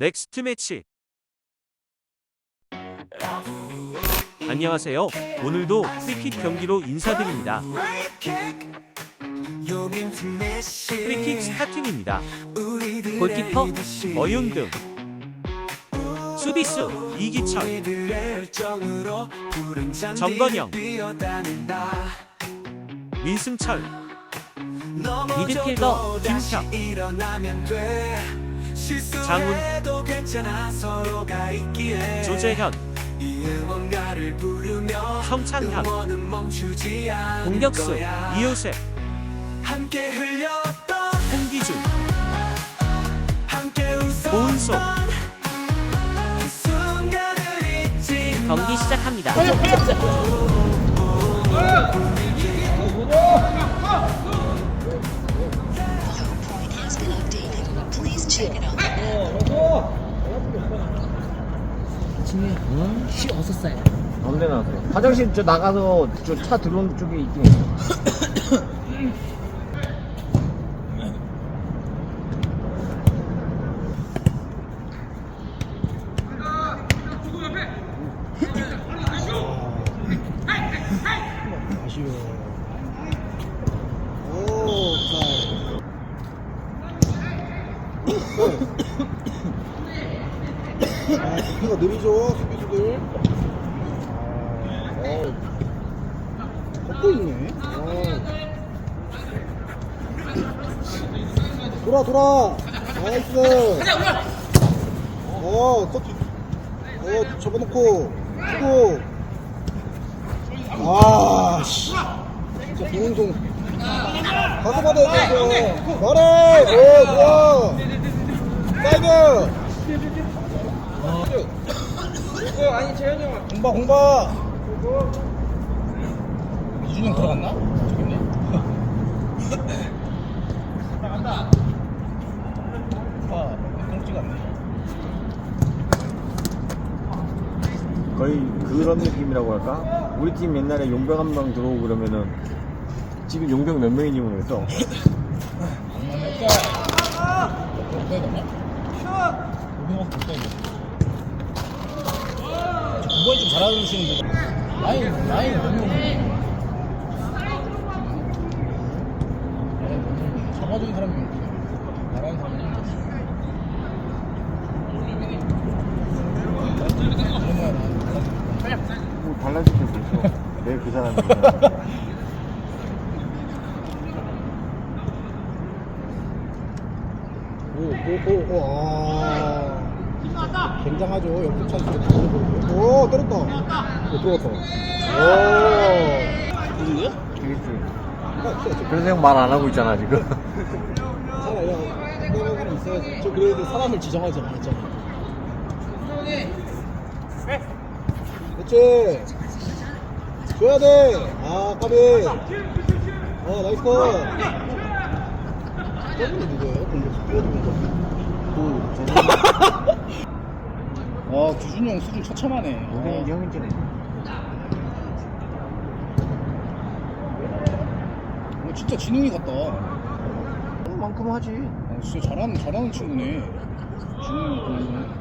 넥스트 매치 안녕하세요. 오늘도 프리킥 경기로 인사드립니다. 프리킥 스타팅입니다. 골키퍼 어윤등 수비수 이기철 정건영 민승철 미드필더 김평 장훈. 조재현. 성찬현. 공격수. 이요셉 함께 흘렸던 웃었던 고은소 그 순간을 잊지 경기 시작합니다. Please check it out. 시 어서 싸요. 아무데 나가세요. 화장실 저 나가서 저 차 들어오는 쪽에 있긴 있어. 아, 수비가 느리죠, 수비수들. 아, 걷고 있네. 아. 돌아, 돌아. 나이스. 어, 커트. 어, 접어놓고. 치고. 아, 씨. 진짜 동영송. 가서 받아야 돼, 말해! 오, 좋아! 사이드! 공바 공바 이준이 형 들어갔나? 저기네 나간다 아 꽁지가 않네 거의 그런 느낌이라고 할까? 우리 팀 옛날에 용병 한 명 들어오고 그러면은 지금 용병 몇 명이니 모르겠어. 두번좀 잘하시는 분 라인 라인 너무 잡아주는 사람이 없어 나라는 사람이 없어 뭐 달라질 게 있어. 내일 그 사람이. 오 오오 아. 굉장하죠. 역전 찬스 오 때렸다. 오 들어갔다. 오. 누구야? 그래서 형 말 안 하고 있잖아 지금. 야 내가 사람 있어야지. 저 그래도 사람을 지정하지 않았잖아. 그렇지 줘야 돼 아 까비. 어 나이스 컷 저분이 누구예요? 공격수 뛰어주는 거 와, 규준이 형 수준 처참하네. 어, 형이지. 어, 진짜 지능이 같다. 만큼 하지. 어, 진짜 잘하는, 잘하는 친구네. 지능이 같구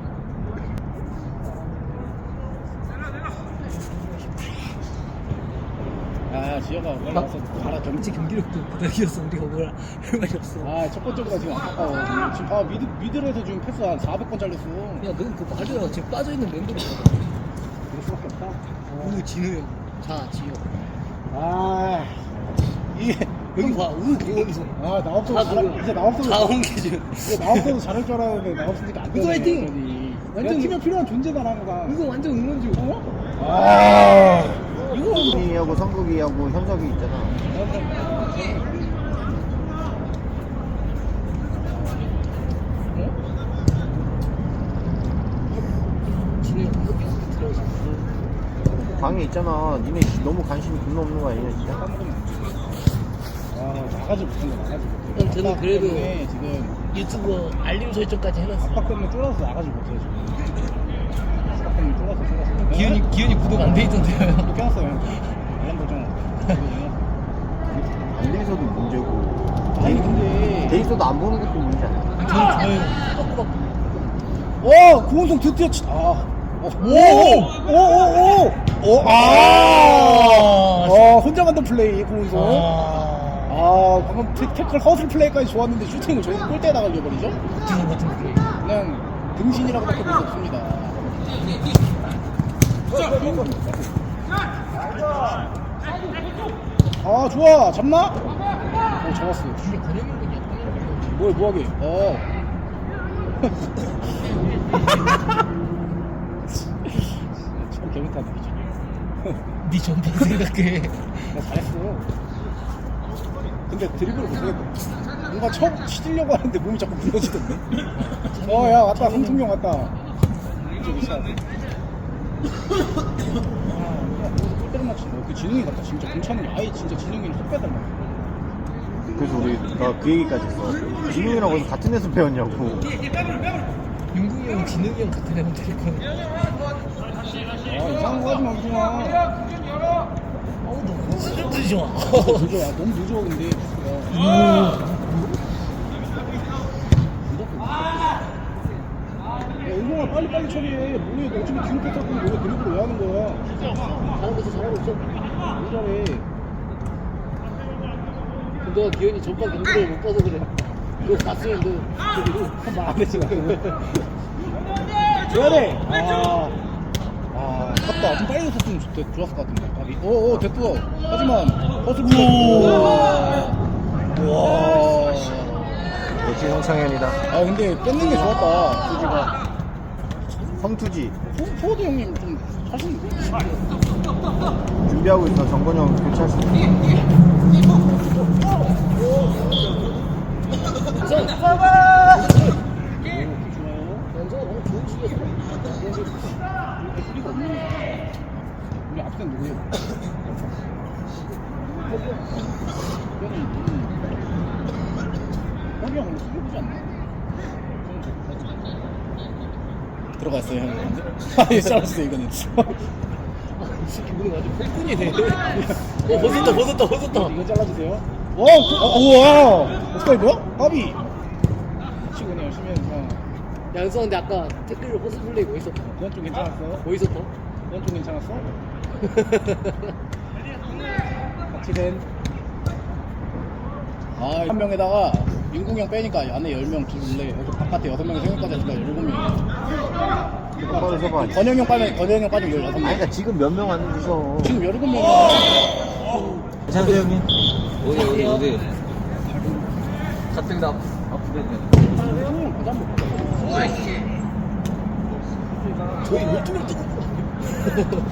나. 아, 지혁아, 빨리 와서 가라, 좀. 전체 경기력도 그닥이어서 우리가 뭐라 할 말이 없어. 야, 아, 첫 번째보다 지금 안타까워. 지금, 지금 봐, 미드, 미드에서 지금 패스 한 400번 잘렸어. 넌 그거 말이야. 지금 빠져 있는 멤버로. 그럴 수밖에 없다. 우 진우 형. 자, 지효. 아, 이게, 여기 봐. 우 고원수. 아, 나 없어도, 다 잘, 누구? 이제 나 없어도. 자홍기준. 이제 나 없어도 잘할 줄 알았는데 나 없으니까 안 되네. 우승 화이팅! 완전 내가 팀에 필요한 존재다 항상. 이거 완전 응원주. 어? 아, 이거 성국이하고 성국이하고 현석이 있잖아. 방에 있잖아. 니네 너무 관심이 겁나 없는 거 아니냐 진짜? 아, 나가지 못한다, 나가지 못해. 형, 저는 압박 그래도 지금 유튜브 알림 설정까지 해놨어. 압박 때문에 쫄아서 나가지 못해, 지금. 기현이 구독 안 돼 있던데요. 또 껴놨어요. 알람 보정. 안 돼서도 문제고. 아니, 근데. 돼 있어도 안 보는 것도 문제 아니야. 저는 좋아요. 오 구원성 드디어 치. 아. 오오오오오 오. 아. 어 혼자 만든 플레이 구원성. 아. 아 방금 태, 태클 허슬 플레이까지 좋았는데 슈팅을? 같은 거 같은 플레이. 그냥 등신이라고밖에 볼 수 없습니다. 아 좋아 잡나? 오 잡았어. 뭘 뭐하게? 어. 축구 개못하네. 네 전반 생각해. 나 잘했어. 근데 드리블을 못하겠다. 뭔가 처음 치려고 하는데 몸이 자꾸 무너지던데. 어, 야, 왔다. 성통령 왔다. 저기 차. 아, 골대를 맞춘다. 그 진웅이 같다. 진짜 괜찮은 게 아예 진짜 진웅이는 속 빼달라. 그래서 우리 나 그 얘기까지 했어 진웅이랑 어디서 같은 데서 배웠냐고 윤국이 형, 진욱이 형 같은 애면 될 거야. 아, 이상한 거 하지 마. 어우, 너 진짜 좋아. 늦어. 야, 너무 늦어, 근데. 야, 은 동아 빨리빨리 처리해. 뭐해, 너 어차피 뒤로 뺐었고, 왜 드리블을 왜 하는 거야? 잘하고 있어, 잘하고 있어. 왜 잘해? 너가 기현이 전반 경기를 못 봐서 그래. 그거 봤으면 너 저기 말안 되지, 줘야 돼! 아, 아, 갔다. 좀 빨리 줬으면 좋, 좋았을 것 같은데. 아니, 오, 오, 됐고. 하지만, 버스 우와. 우와. 역시 형창현이다 아, 근데 뺏는 게 좋았다. 수지가. 성투지 포, 포드 형님 좀 하시는데? 준비하고 있어 정건영 교체할 수 우리 앞선 누구예요? 형이 형이 형 원래 수비보지 않나? 들어갔어요 형이 아예 잘랐어요 이거는 이 새끼 오늘 아주 폭군이네. 어, 벗었다, 벗었다, 벗었다. 이거 잘라주세요 와 어, 우와 어떻게 뭐야? 까비 치고 그냥 열심히 해서 근데 아까 태클로 호스 플레이 뭐 있었다? 그건 좀 괜찮았어 뭐 있었다? 그건 좀 괜찮았어? 같이 된. 아, 한 명에다가 윤국형 빼니까 안에 10명 줄래. 바깥에 6명이 생각까지 하니까 17명. 똑바로 서봐 권영형 빠면, 권영형 빠지면 16명. 아니 그러니까 지금 몇 명 왔는데서 지금 17명. 괜찮으세요 형님? 어디, 어디, 어디? 가뜩이나 저희 12명 뜨고.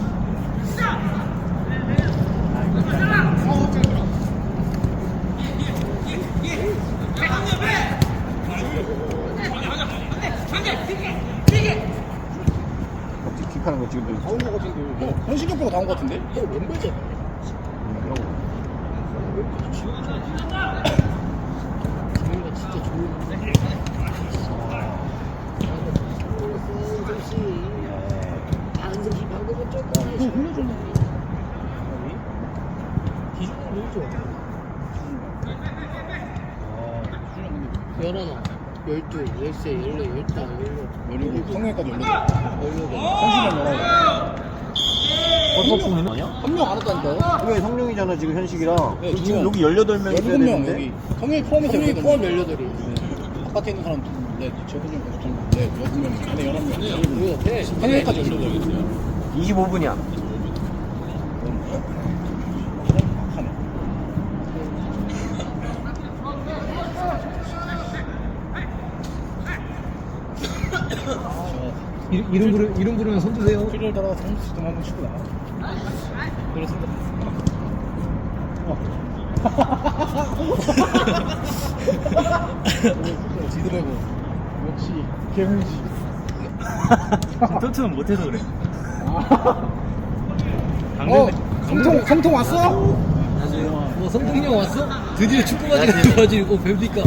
갑자기 킥하는 거 지금 다 온 거 같은데. 어, 현식이 오빠가 다온 거 같은데? 형 왼발잖아. 그런 거 기현이가 진짜 좋은. 안성씨. 안성씨 방금은 조금. 그거 흘려줬네. 기준은 너무 좋아. 아, 열하나, 열둘, 열세, 열네, 열다, 열여, 열리고 성형까지 열리고. 열여덟. 현식이랑 열하고. 헌법품이는 아니야? 한명 안 왔다니까요? 왜 성룡이잖아 지금 현식이랑 네, 지금 여기 18명 있어야 17명 되는데 여기 포함해서 성일 18명. 포함 열여덟이. 네. 바깥에 있는 사람 네, 재훈이 형 같은 네, 여섯 명, 안에 열한 명. 우리 옆에 성일까지 열려요. 25분이야 하네. 이름 부르 이름 부르면 손 드세요. 필요를 따라 선수 좀 한번 치고 나가. 그렇습니다. 지드래고 역시 개물지. 토트는 못해서 그래 어, 성통 성통 왔어? 뭐 성동이 형 왔어? 드디어 축구 바지가 들어가지고 뱀니까?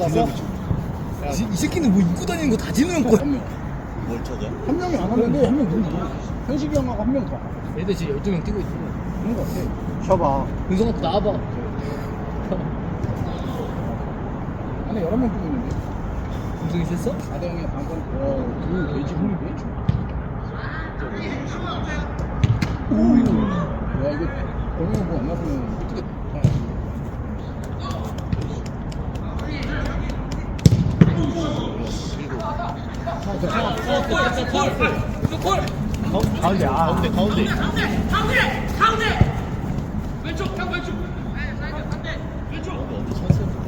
왔어? 이, 이 새끼는 뭐 입고 다니는 거 다 지는 거. 한 명. 뭘 찾아? 한 명이 안 왔는데 한 명 누구? 현식이 형하고 한 명 더. 애들 지금 12명 뛰고 있어. 그런 거 같아. 쉬어봐 은성아 나와봐. 안에 여러 명 뛰고 있는데. 됐어? 4대 0에 방금 어그 외지 힘이 왜 줘? 야 이거 범인이 뭐안 나서면 어떻게 가운데 아 가운데 가운데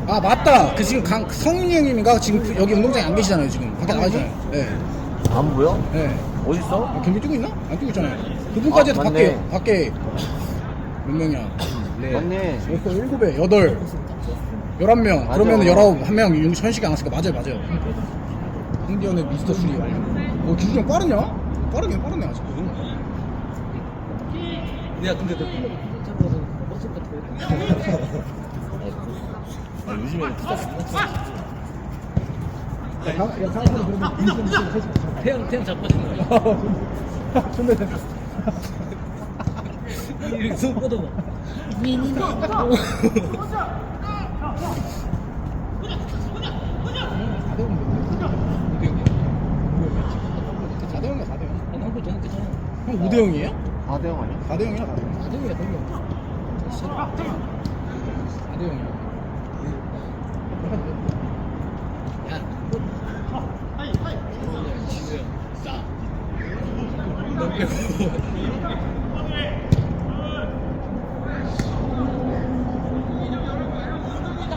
아 맞다 그 지금 강 성윤이 형님인가 지금 그- 여기 운동장에 안 계시잖아요 지금 밖에 나가잖아요 네. 안 보여? 네. 어딨어? 아, 경기 뛰고 있나? 안 뛰고 있잖아요 그분까지 해도 아, 밖에 맞네. 밖에 몇 명이야 맞네. 여섯 일곱에 여덟 열한 명 맞아. 그러면 열아홉 한명 현식이 안 왔으니까 맞아요 맞아요 홍기현의 미스터 수리. 완료 어 기준이 형 빠르냐? 빠르긴 빠르네 아직 야 근데 너 클럽 괜찮은 거서 버스 거 아, 요즘에 투자 야 상황으로 그러면 태양 태양 자빠지는 거야. 존나 이렇게 손 뻗어봐. 0 형 5대 0이에요? 4대 0 아니야? 4대 0이야? 4대 0 4등이야. 4등 4대 0이야. 야 지우야 싸 넘겨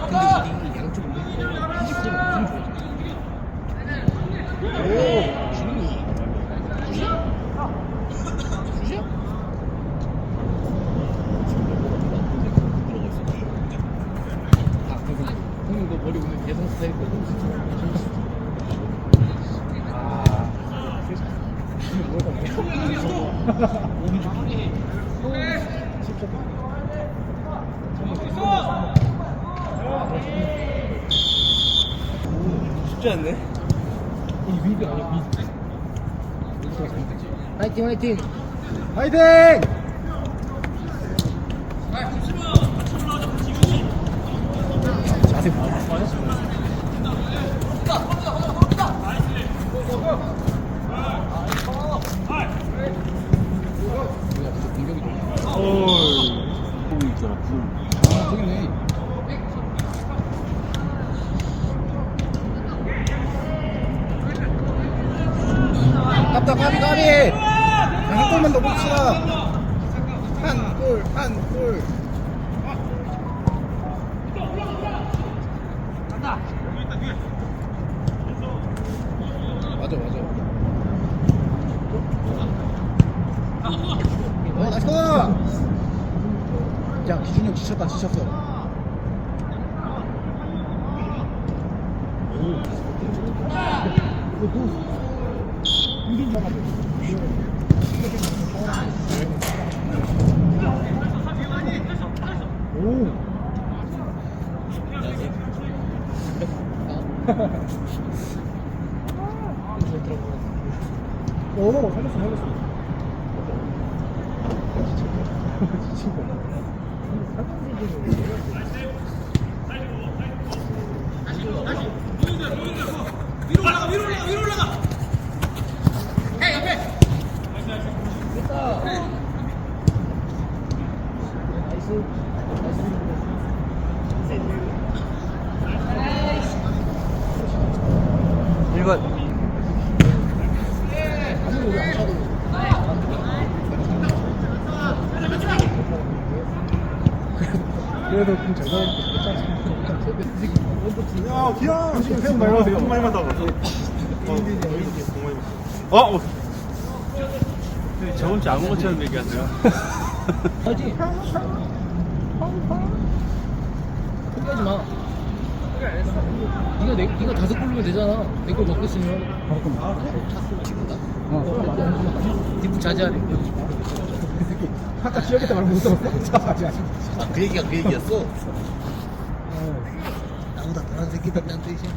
근데 우리 양쪽 운동 피지컬이 엄청 좋아져 오 준이 주시야? 아, 그거 형님 그 머리 오늘 예성 스타일이거든. 아 쉽지 않네. 이 위드 아니야 위드. 화이팅 화이팅. 화이팅! 야 기준이 형 지쳤다 지쳤어. 오. 살렸어 살렸어. 지친 거 1번. 그래도 좀잘 나오니까 야 기영 지금 새우 많이 받아 어? 어. 저번 주 아무것처럼 얘기하세요. 화이팅. 포기하지 마. 네가 내, 네가 다섯 골르면 되잖아. 내골 먹고 있으면. 어. 뒷부 자제하래. 아까 기억했다 말못 들었어? 아직 아직 아, 그 얘기가 그 얘기였어? 나보다 다른 새끼들이란 뜻이야.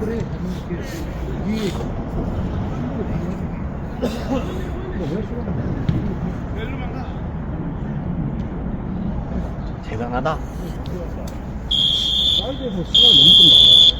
그래 위에 대단하다. 사이드에서 시간이 너무 고생했습니다.